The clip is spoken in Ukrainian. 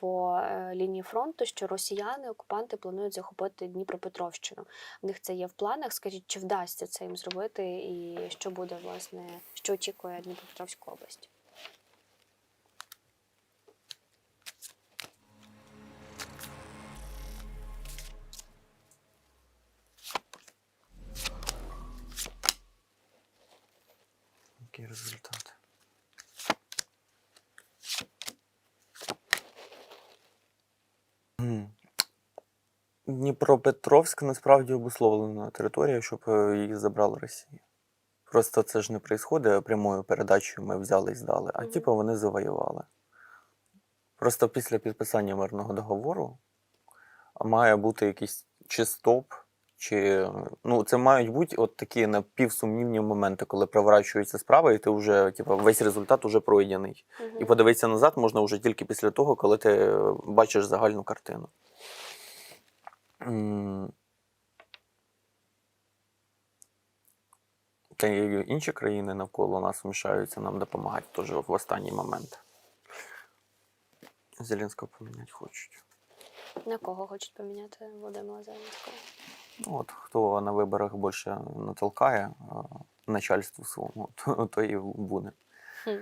по е, лінії фронту, що росіяни, окупанти планують захопити Дніпропетровщину. В них це є в планах. Скажіть, чи вдасться це їм зробити, і що буде власне, що очікує Дніпропетровську область? Який результат? Дніпропетровськ насправді обусловлена територія, щоб е, її забрала Росія. Просто це ж не відбувається прямою передачею ми взяли і здали, а типу вони завоювали. Просто після підписання мирного договору має бути якийсь чи стоп, чи ну, це мають бути от такі напівсумнівні моменти, коли проворачується справа, і ти вже, типу, весь результат вже пройдений. І подивитися назад можна вже тільки після того, коли ти е, бачиш загальну картину. Та й інші країни навколо нас вмішаються нам допомагати теж в останній момент. Зеленського поміняти хочуть. На кого хочуть поміняти Володимира Зеленського? Ну, от хто на виборах більше натолкає е, начальству своєму, то, то і буде. Хм.